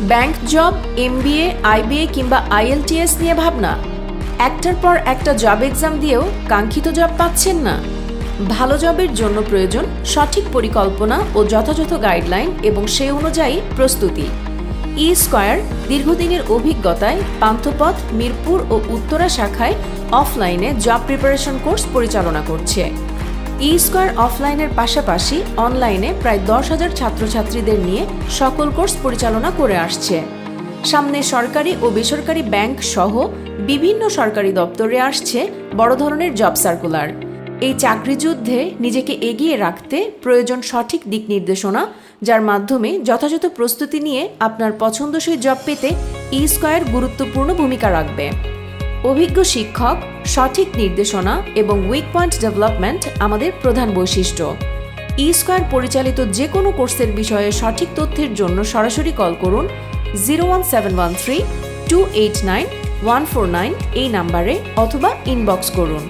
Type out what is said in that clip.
Bank job, MBA, IBA কিংবা IELTS নিয়ে ভাবনা। একটার পর একটা জব এক্সাম দিয়েও কাঙ্ক্ষিত জব পাচ্ছেন না। ভালো জবের জন্য প্রয়োজন সঠিক পরিকল্পনা ও যথাযথ গাইডলাইন এবং সে অনুযায়ী প্রস্তুতি। ই স্কয়ার দীর্ঘদিনের অভিজ্ঞতায় পান্থপথ, মিরপুর ও উত্তরা শাখায় অফলাইনে জব প্রিপারেশন কোর্স পরিচালনা করছে। ই স্কয়ার অফলাইনের পাশাপাশি অনলাইনে প্রায় দশ হাজার ছাত্রছাত্রীদের নিয়ে সকল কোর্স পরিচালনা করে আসছে। সামনে সরকারি ও বেসরকারি ব্যাংক সহ বিভিন্ন সরকারি দপ্তরে আসছে বড় ধরনের জব সার্কুলার এই চাকরি যুদ্ধে নিজেকে এগিয়ে রাখতে প্রয়োজন সঠিক দিক নির্দেশনা, যার মাধ্যমে যথাযথ প্রস্তুতি নিয়ে আপনার পছন্দসই জব পেতে ই স্কয়ার গুরুত্বপূর্ণ ভূমিকা রাখবে। অভিজ্ঞ শিক্ষক, সঠিক নির্দেশনা এবং উইক পয়েন্ট ডেভেলপমেন্ট আমাদের প্রধান বৈশিষ্ট্য। ই স্কোয়ার পরিচালিত যে কোনো কোর্সের বিষয়ে সঠিক তথ্যের জন্য সরাসরি কল করুন zero one seven one three two eight nine one four nine এই নাম্বারে অথবা ইনবক্স করুন।